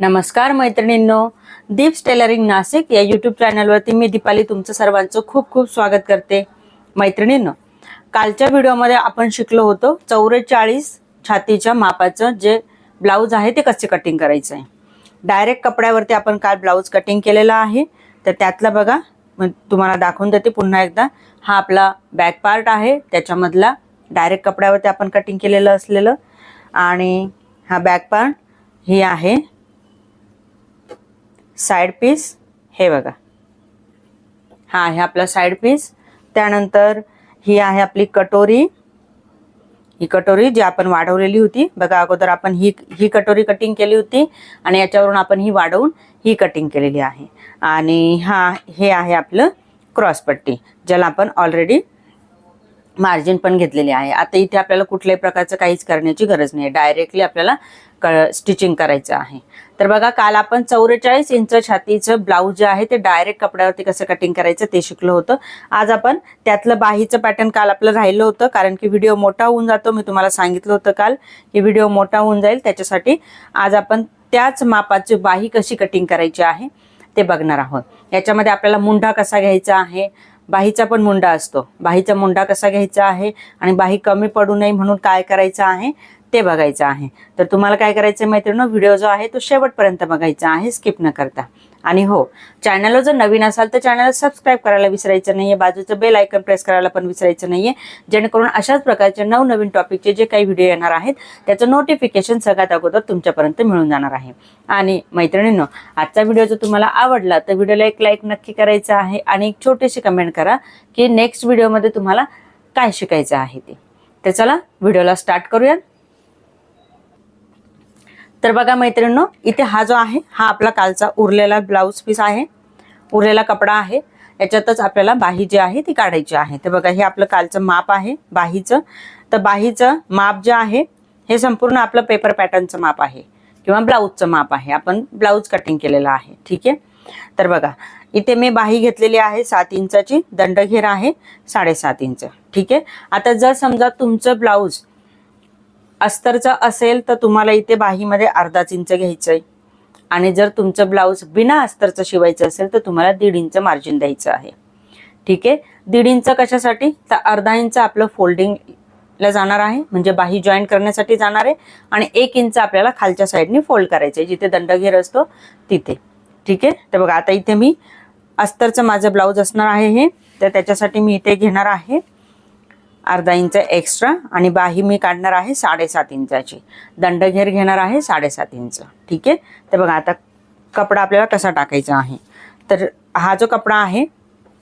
नमस्कार मैत्रिणींनो दीप्स टेलरिंग नाशिक या यूट्यूब चॅनलवरती मी दीपाली तुमचं सर्वांचं खूप खूप स्वागत करते. मैत्रिणींनो कालच्या व्हिडिओमध्ये आपण शिकलो होतो चौवेचाळीस छातीच्या मापाचं जे ब्लाऊज आहे ते कसे कटिंग करायचं आहे डायरेक्ट कपड्यावरती आपण काल ब्लाऊज कटिंग केलेला आहे. तर त्यातलं बघा मग तुम्हाला दाखवून देते पुन्हा एकदा. हा आपला बॅक पार्ट आहे त्याच्यामधला डायरेक्ट कपड्यावरती आपण कटिंग केलेलं असलेलं. आणि हा बॅक पार्ट ही आहे साईड पीस हे बघा. हा आहे आपला साईड पीस त्यानंतर ही आहे आपली कटोरी. ही कटोरी जी आपण वाढवलेली होती. बघा अगोदर आपण ही ही कटोरी कटिंग केली होती आणि याच्यावरून आपण ही वाढवून ही कटिंग केलेली आहे. आणि हा हे आहे आपलं क्रॉसपट्टी ज्याला आपण ऑलरेडी मार्जिन पण घेतलेली आहे. आता इथे आपल्याला कुठल्याही प्रकारचं काहीच करण्याची गरज नाही. डायरेक्टली आपल्याला क स्टिचिंग करायचं आहे. तर बघा काल आपण चौवेचाळीस इंच छातीचं ब्लाऊज जे आहे ते डायरेक्ट कपड्यावरती कसं कटिंग करायचं ते शिकलो होतं. आज आपण त्यातलं बाहीचं पॅटर्न काल आपलं राहिलं होतं कारण की व्हिडिओ मोठा होऊन जातो. मी तुम्हाला सांगितलं होतं काल की व्हिडिओ मोठा होऊन जाईल. त्याच्यासाठी आज आपण त्याच मापाची बाही कशी कटिंग करायची आहे ते बघणार आहोत. याच्यामध्ये आपल्याला मुंडा कसा घ्यायचा आहे बाहीचा पण मुंडा असतो. बाहीचा मुंडा कसा घ्यायचा आहे आणि बाही कमी पडू नये म्हणून काय करायचं आहे ते बघायचं आहे. तर तुम्हाला काय करायचं आहे मैत्रिणी व्हिडिओ जो आहे तो शेवटपर्यंत बघायचा आहे स्किप न करता. आणि हो चॅनलला जर नवीन असाल तर चॅनल सबस्क्राईब करायला विसरायचं नाहीये बाजूचं बेल आयकन प्रेस करायला पण विसरायचं नाहीये जेणेकरून अशाच प्रकारचे नवनवीन टॉपिकचे जे काही व्हिडिओ येणार आहेत त्याचं नोटिफिकेशन सगळ्यात अगोदर तुमच्यापर्यंत मिळून जाणार आहे. आणि मैत्रिणींनो आजचा व्हिडिओ जर तुम्हाला आवडला तर व्हिडिओला एक लाईक नक्की करायचं आहे आणि एक छोटीशी कमेंट करा की नेक्स्ट व्हिडिओमध्ये तुम्हाला काय शिकायचं आहे ते. तर चला व्हिडिओला स्टार्ट करूयात. तर बघा मैत्रिणींनो इथे हा जो आहे हा आपला कालचा उरलेला ब्लाऊज पीस आहे. उरलेला कपडा आहे. याच्यातच आपल्याला बाही जी आहे ती काढायची आहे. तर बघा हे आपलं कालचं माप आहे बाहीचं. तर बाहीचं माप जे आहे हे संपूर्ण आपलं पेपर पॅटर्नचं माप आहे किंवा ब्लाऊजचं माप आहे. आपण ब्लाऊज कटिंग केलेलं आहे ठीक आहे? तर बघा इथे मी बाही घेतलेली आहे सात इंचाची. दंडघेर आहे साडेसात इंच ठीक आहे? आता जर समजा तुमचं ब्लाऊज अस्तरचं असेल तर तुम्हाला इथे बाहीमध्ये अर्धाच इंच घ्यायचं आहे आणि जर तुमचं ब्लाऊज बिना अस्तरचं शिवायचं असेल तर तुम्हाला दीड इंच मार्जिन द्यायचं आहे. ठीक आहे? दीड इंच कशासाठी? तर अर्धा इंच आपलं फोल्डिंगला जाणार आहे म्हणजे बाही जॉईन करण्यासाठी जाणार आहे आणि एक इंच आपल्याला खालच्या साईडने फोल्ड करायचं आहे जिथे दंडघेर असतो तिथे. ठीक आहे? तर बघा आता इथे मी अस्तरचं माझं ब्लाऊज असणार आहे हे तर त्याच्यासाठी मी इथे घेणार आहे अर्धा इंच एक्स्ट्रा आणि बाही मी काढणार आहे साडेसात इंचाची. दंडघेर घेणार आहे साडेसात इंच. ठीक आहे? तर बघा आता कपडा आपल्याला कसा टाकायचा आहे? तर हा जो कपडा आहे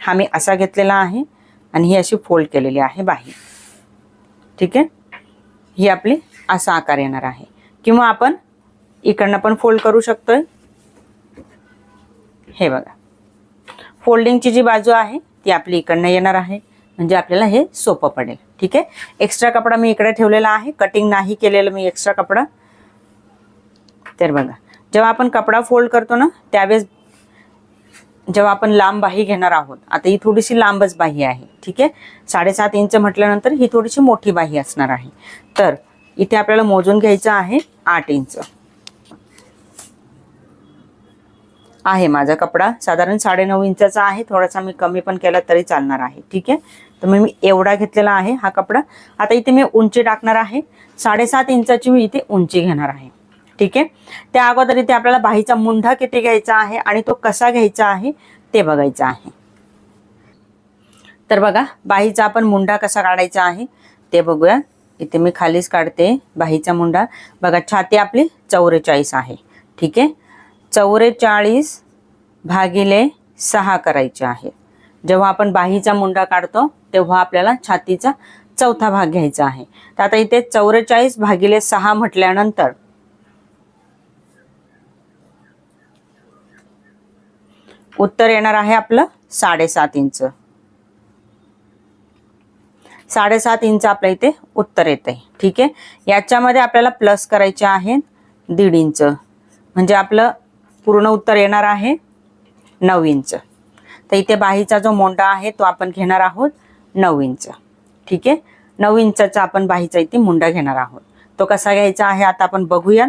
हा मी असा घेतलेला आहे आणि ही अशी फोल्ड केलेली आहे बाही. ठीक आहे? ही आपली असा आकार येणार आहे. किंवा आपण इकडनं पण फोल्ड करू शकतोय. हे बघा. फोल्डिंगची जी बाजू आहे ती आपली इकडनं येणार आहे. म्हणजे आपल्याला हे सोपं पडेल. ठीक आहे? एक्स्ट्रा कपडा मी इकडे ठेवलेला आहे. कटिंग नाही केलेलं मी एक्स्ट्रा कपडा. तर बघा जेव्हा आपण कपडा फोल्ड करतो ना त्यावेळेस जेव्हा आपण लांब बाही घेणार आहोत आता ही थोडीशी लांबच बाही आहे. ठीक आहे? साडेसात इंच म्हटल्यानंतर ही थोडीशी मोठी बाही असणार आहे. तर इथे आपल्याला मोजून घ्यायचं आहे आठ इंच. आहे माझा कपडा. साधारण साडेनऊ इंचाचा आहे. थोडासा मी कमी पण केला तरी चालणार आहे. ठीक आहे? तर मग मी एवढा घेतलेला आहे हा कपडा. आता इथे मी उंची टाकणार आहे. साडेसात इंचाची मी इथे उंची घेणार आहे. ठीक आहे? त्या अगोदर इथे आपल्याला बाहीचा मुंढा किती घ्यायचा आहे आणि तो कसा घ्यायचा आहे ते बघायचं आहे. तर बघा बाहीचा आपण मुंढा कसा काढायचा आहे ते बघूया. इथे मी खालीच काढते बाहीचा मुंडा बघा छाती आपली चौवेचाळीस आहे. ठीक आहे? चौवेचाळीस भागिले सहा करायचे आहे. जेव्हा आपण बाहीचा मुंडा काढतो तेव्हा आपल्याला छातीचा चौथा भाग घ्यायचा आहे. तर आता इथे चौवेचाळीस भागिले सहा म्हटल्यानंतर उत्तर येणार आहे आपलं साडेसात इंच. साडेसात इंच आपल्या इथे उत्तर येते ठीक आहे? याच्यामध्ये आपल्याला प्लस करायचे आहे दीड इंच. म्हणजे आपलं पूर्ण उत्तर येणार आहे नऊ इंच. तर इथे बाहीचा जो मोंडा आहे तो आपण घेणार आहोत नऊ इंच. ठीक आहे? नऊ इंचाचा आपण बाहीचा इथे मुंडा घेणार आहोत. तो कसा घ्यायचा आहे आता आपण बघूया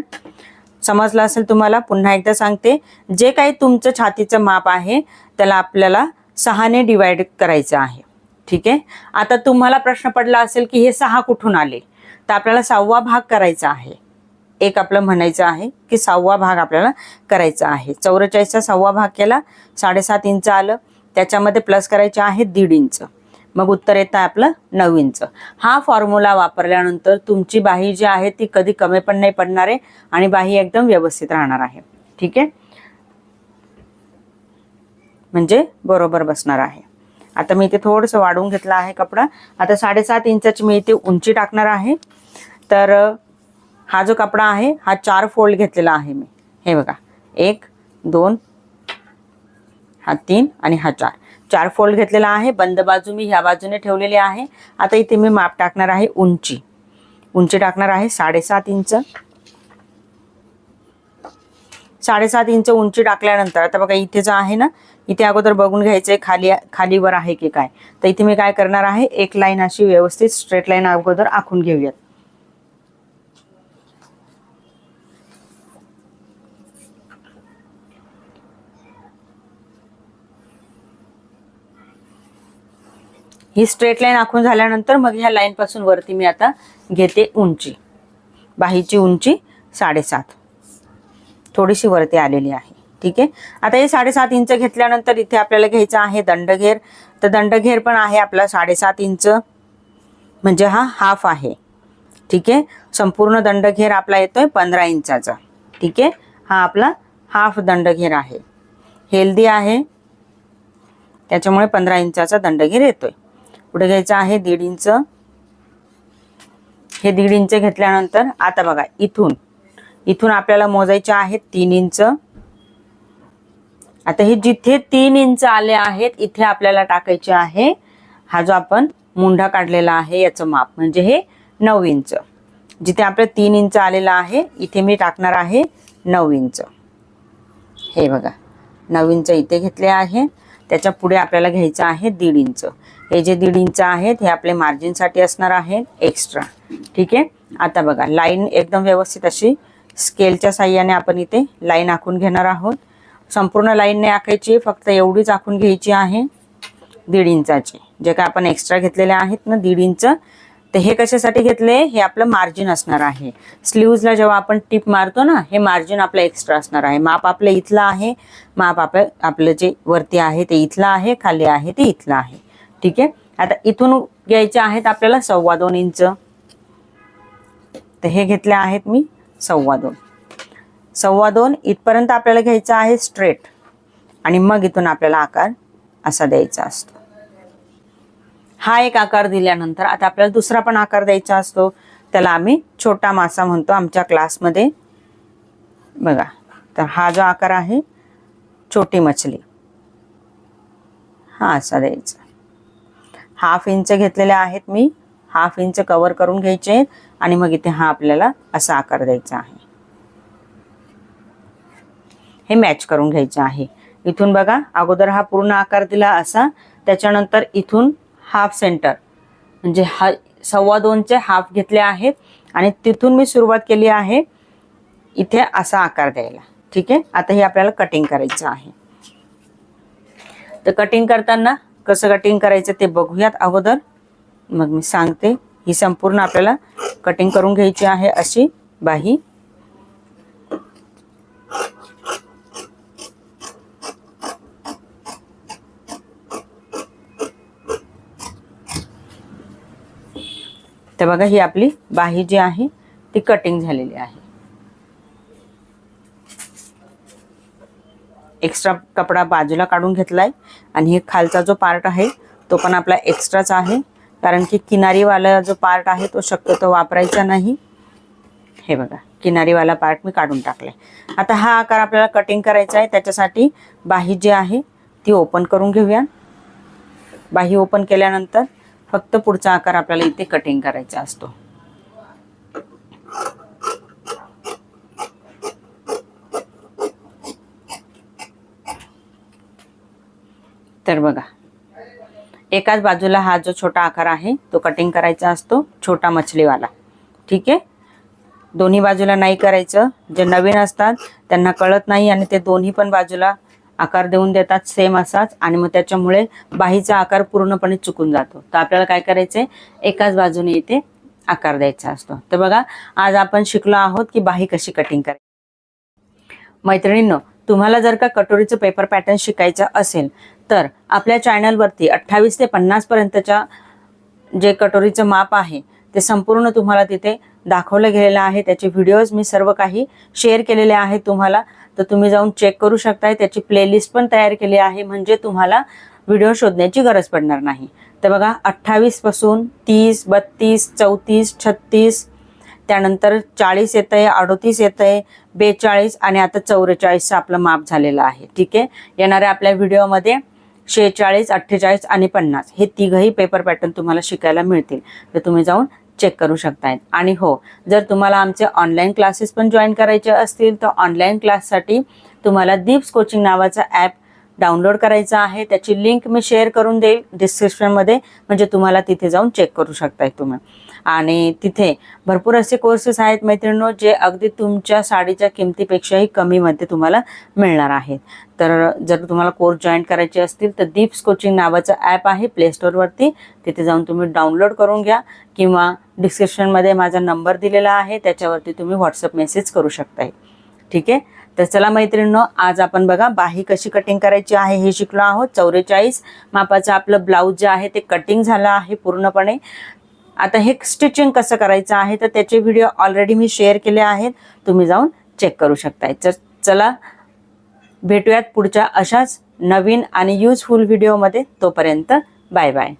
समजलं असेल तुम्हाला? पुन्हा एकदा सांगते. जे काही तुमचं छातीचं माप आहे त्याला आपल्याला सहाने डिवाइड करायचं आहे. ठीक आहे? आता तुम्हाला प्रश्न पडला असेल की हे सहा कुठून आले? तर आपल्याला सहावा भाग करायचा आहे. एक आपलं म्हणायचं आहे की सहावा भाग आपल्याला करायचा आहे. चौवेचाळीसचा सहावा भाग केला साडेसात इंच आलं त्याच्यामध्ये प्लस करायचे आहे दीड इंच. मग उत्तर येतं आपलं नऊ इंच. हा फॉर्म्युला वापरल्यानंतर तुमची बाही जी आहे ती कधी कमी पण नाही पडणार आहे आणि बाही एकदम व्यवस्थित राहणार आहे. ठीक आहे? म्हणजे बरोबर बसणार आहे. आता मी इथे थोडंसं वाढवून घेतला आहे कपडा. आता साडेसात इंचाची मी इथे उंची टाकणार आहे. तर हा जो कपडा आहे हा चार फोल्ड घेतलेला आहे मी. हे बघा. एक दोन हा तीन आणि हा चार. चार फोल्ड घेतलेला आहे. बंद बाजू मी ह्या बाजूने ठेवलेली आहे. आता इथे मी माप टाकणार आहे उंची. उंची टाकणार आहे साडेसात इंच. साडेसात इंच उंची टाकल्यानंतर आता बघा इथे जो आहे ना इथे अगोदर बघून घ्यायचं आहे खाली खालीवर आहे की काय. तर इथे मी काय करणार आहे एक लाईन अशी व्यवस्थित स्ट्रेट लाईन अगोदर आखून घेऊयात. ही स्ट्रेट लाईन आखून झाल्यानंतर मग ह्या लाईनपासून वरती मी आता घेते उंची. बाहीची उंची साडेसात. थोडीशी वरती आलेली आहे. ठीक आहे? आता हे साडेसात इंच घेतल्यानंतर इथे आपल्याला घ्यायचं आहे दंडघेर. तर दंडघेर पण आहे आपला साडेसात इंच. म्हणजे हा हाफ आहे. ठीक आहे? संपूर्ण दंडघेर आपला येतोय पंधरा इंचाचा. ठीक आहे? हा आपला हाफ दंडघेर आहे. हेल्दी आहे. त्याच्यामुळे पंधरा इंचाचा दंडघेर येतोय. पुढे घ्यायचं आहे दीड इंच. हे दीड इंच घेतल्यानंतर आता बघा इथून इथून आपल्याला मोजायचे आहेत तीन इंच. आता हे जिथे तीन इंच आले आहेत इथे आपल्याला टाकायचे आहे हा जो आपण मुंढा काढलेला आहे याचं माप म्हणजे हे नऊ इंच. जिथे आपलं तीन इंच आलेला आहे इथे मी टाकणार आहे नऊ इंच. हे बघा नऊ इंच इथे घेतले आहे त्याच्या पुढे आपल्याला घ्यायचं आहे दीड इंच. हे जे दीड इंच आहेत हे आपले मार्जिनसाठी असणार आहे एक्स्ट्रा ठीक आहे? आता बघा लाईन एकदम व्यवस्थित अशी स्केलच्या साह्याने आपण इथे लाईन आखून घेणार आहोत. संपूर्ण लाईन नाही आखायची फक्त एवढीच आखून घ्यायची आहे. दीड इंचाची. जे काय आपण एक्स्ट्रा घेतलेले आहेत ना दीड इंच तर हे कशासाठी घेतले? हे आपलं मार्जिन असणार आहे. स्लीव्जला जेव्हा आपण टिप मारतो ना हे मार्जिन आपलं एक्स्ट्रा असणार आहे. माप आपलं इथलं आहे. माप आपलं आपलं जे वरती आहे ते इथलं आहे. खाली आहे ते इथलं आहे. ठीक आहे? आता इथून घ्यायचे आहेत आपल्याला सव्वा दोन इंच. तर हे घेतले आहेत मी सव्वा दोन. सव्वा दोन इथपर्यंत आपल्याला घ्यायचं आहे स्ट्रेट. आणि मग इथून आपल्याला आकार असा द्यायचा असतो. हा एक आकार दिल्यानंतर आता आपल्याला दुसरा पण आकार द्यायचा असतो. त्याला आम्ही छोटा मासा म्हणतो आमच्या क्लासमध्ये. बघा तर हा जो आकार आहे छोटी मछली. हा असा द्यायचा. हाफ इंच घेतलेले आहेत मी. हाफ इंच कवर करून घ्यायचे आणि मग इथे हा आपल्याला असा आकार द्यायचा आहे. हे मॅच करून घ्यायचे आहे. इथून बघा अगोदर हा पूर्ण आकार दिला असा. त्याच्यानंतर इथून हाफ सेंटर म्हणजे हा सव्वा दोनचे हाफ घेतले आहेत. आणि तिथून मी सुरुवात केली आहे इथे असा आकार द्यायला. ठीक आहे? आता हे आपल्याला कटिंग करायचं आहे. तर कटिंग करताना कसं कटिंग करायचं ते बघूयात अगोदर. मग मी सांगते. ही संपूर्ण आपल्याला कटिंग करून घ्यायची आहे अशी बाही. तर बघा ही आपली बाही जी आहे ती कटिंग झालेली आहे. एक्स्ट्रा कपडा बाजूला काढून घेतला आहे आणि हे खालचा जो पार्ट आहे तो पण आपला एक्स्ट्राच आहे. कारण की किनारीवाला जो पार्ट आहे तो शक्यतो वापरायचा नाही. हे बघा किनारीवाला पार्ट मी काढून टाकलाय. आता हा आकार आपल्याला कटिंग करायचा आहे. त्याच्यासाठी बाही जी आहे ती ओपन करून घेऊया. बाही ओपन केल्यानंतर फक्त पुढचा आकार आपल्याला इथे कटिंग करायचा असतो. तर बघा. एकाच बाजूला हा जो छोटा आकार आहे तो कटिंग करायचा असतो छोटा मछलीवाला. ठीक आहे? दोन्ही बाजूला नाही करायचं. जे नवीन असतात त्यांना कळत नाही आणि ते दोन्ही पण बाजूला आकार देऊन देतात सेम असाच. आणि मग त्याच्यामुळे बाहीचा आकार पूर्णपणे चुकून जातो. तर आपल्याला काय करायचंय? एकाच बाजूने इथे आकार द्यायचा असतो. तर बघा आज आपण शिकलो आहोत की बाही कशी कटिंग करायची. मैत्रिणींनो तुम्हाला जर का कटोरीचं पेपर पॅटर्न शिकायचं असेल तर आपल्या चॅनलवरती अठ्ठावीस ते पन्नासपर्यंतच्या जे कटोरीचं माप आहे ते संपूर्ण तुम्हाला तिथे दाखवलं गेलेलं आहे. त्याचे व्हिडिओज मी सर्व काही शेअर केलेले आहेत तुम्हाला. तर तुम्ही जाऊन चेक करू शकताय. त्याची प्लेलिस्ट पण तयार केली आहे. म्हणजे तुम्हाला व्हिडिओ शोधण्याची गरज पडणार नाही. तर बघा अठ्ठावीसपासून तीस बत्तीस चौतीस छत्तीस त्यानंतर चाळीस येत आहे अडोतीस येत आहे बेचाळीस आणि आता चौवेचाळीसचं आपलं माप झालेलं आहे. ठीक आहे? येणाऱ्या आपल्या व्हिडिओमध्ये शेहेचाळीस अठ्ठेचाळीस आणि पन्नास. हे तिघही पेपर पॅटर्न तुम्हाला शिकायला मिळतील. तर तुम्ही जाऊन चेक करू शकताय आणि हो जर तुम्हाला आमचे ऑनलाईन क्लासेस पण जॉईन करायचे असतील तर ऑनलाईन क्लाससाठी तुम्हाला दीप्स कोचिंग नावाचा ॲप डाउनलोड करायचा आहे त्याची लिंक मी शेअर करून देईल डिस्क्रिप्शनमध्ये म्हणजे तुम्हाला तिथे जाऊन चेक करू शकताय तुम्ही. आणि तिथे भरपूर असे कोर्सेस आहेत मैत्रिणींनो जे अगदी तुमच्या साडीच्या किमतीपेक्षाही कमीमध्ये तुम्हाला मिळणार आहेत. तर जर तुम्हाला कोर्स जॉईन करायचे असतील तर दीप्स कोचिंग नावाचं ॲप आहे प्लेस्टोरवरती तिथे जाऊन तुम्ही डाउनलोड करून घ्या किंवा डिस्क्रिप्शनमध्ये माझा नंबर दिलेला आहे त्याच्यावरती तुम्ही व्हॉट्सअप मेसेज करू शकताय. ठीक आहे? तर चला मैत्रिणींनो आज आपण बघा बाही कशी कटिंग करायची आहे हे शिकलो आहोत. चौवेचाळीस मापाचं आपलं ब्लाऊज जे आहे ते कटिंग झालं आहे पूर्णपणे. आता हे स्टिचिंग कसं करायचं आहे तर त्याचे व्हिडिओ ऑलरेडी मी शेअर केले आहेत. तुम्ही जाऊन चेक करू शकताय. तर चला भेटूयात पुढच्या अशाच नवीन आणि युजफुल व्हिडिओमध्ये तोपर्यंत बाय बाय